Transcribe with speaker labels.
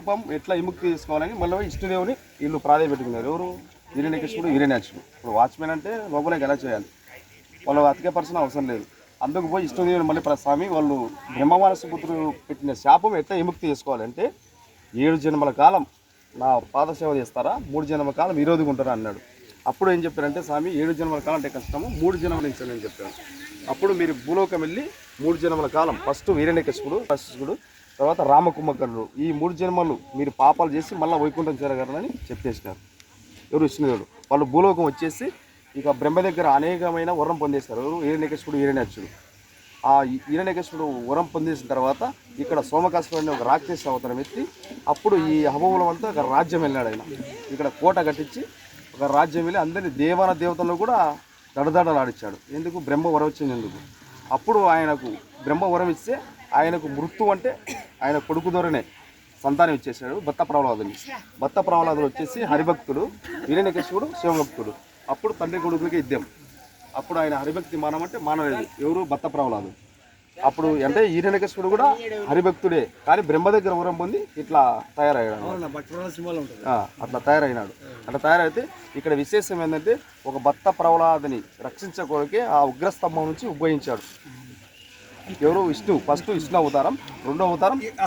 Speaker 1: శాపం ఎట్లా విముక్తి తీసుకోవాలని మళ్ళీ ఇష్టదేవుని వీళ్ళు ప్రాధాన్యపెట్టుకున్నారు ఎవరు? వీరనేకృష్ణుడు వీరనాచుడు ఇప్పుడు వాచ్మెన్ అంటే లోపలికి ఎలా చేయాలి? వాళ్ళు అతికే పర్సన్ అవసరం లేదు. అందుకు పోయి ఇష్టదేవుని మళ్ళీ స్వామి వాళ్ళు బ్రహ్మమానస పుత్రుడు పెట్టిన శాపం ఎట్లా విముక్తి చేసుకోవాలంటే ఏడు జన్మల కాలం నా పాదసేవ చేస్తారా? మూడు జన్మల కాలం విరోధిగా అన్నాడు. అప్పుడు ఏం చెప్పారంటే స్వామి ఏడు జన్మల కాలం అంటే కష్టము మూడు జన్మలు ఇచ్చాను అని చెప్పాను అప్పుడు మీరు భూలోకం వెళ్ళి మూడు జన్మల కాలం ఫస్ట్ వీరణ్యకశిపుడు కశిపుడు తర్వాత రామకుంభకర్ణుడు ఈ మూడు జన్మలు మీరు పాపాలు చేసి మళ్ళీ వైకుంఠం చేరగలరని చెప్పేసినారు. ఎవరు విష్ణుదేవుడు వాళ్ళు భూలోకం వచ్చేసి ఇక బ్రహ్మ దగ్గర అనేకమైన వరం పొందేశారు. ఎవరు? ఈరణ్యకేశ్వరుడు ఈరణ్యాచుడు ఆ ఈరణ్యకేశ్వరుడు వరం పొందేసిన తర్వాత ఇక్కడ సోమకాశ్వరుడు అనే ఒక రాక్షస అవతారం ఎత్తి అప్పుడు ఈ హబములం అంతా ఒక రాజ్యం వెళ్ళాడు ఆయన. ఇక్కడ కోట కట్టించి ఒక రాజ్యం వెళ్ళి అందరినీ దేవాన దేవతలను కూడా దడదడలాడిచ్చాడు. ఎందుకు? బ్రహ్మ వరం వచ్చింది ఎందుకు? అప్పుడు ఆయనకు బ్రహ్మ వరం ఇస్తే ఆయనకు మృत्यు అంటే ఆయన కొడుకు దొరనే సంతానం ఇచ్చేసాడు భర్త ప్రహ్లాదుని. భర్త ప్రహ్లాదుడు వచ్చేసి హరిభక్తుడు వీరనకేశ్వరుడు శివభక్తుడు. అప్పుడు తండ్రి కొడుకులకి ఇద్దాం అప్పుడు ఆయన హరిభక్తి మానమంటే మానలేదు ఎవరు? భర్త ప్రహ్లాదు అప్పుడు అంటే ఈరణకేశ్వరుడు కూడా హరిభక్తుడే. కానీ బ్రహ్మ దగ్గర వరం పొంది ఇట్లా తయారయ్యాడు అట్లా తయారైనాడు. అట్లా తయారైతే ఇక్కడ విశేషం ఏంటంటే ఒక భర్త ప్రహ్లాదని రక్షించకొరకే ఆ ఉగ్రస్తంభం నుంచి ఉద్భవించాడు. ఎవరు విష్ణు ఫస్ట్ విష్ణు అవతారం రెండో అవతారం.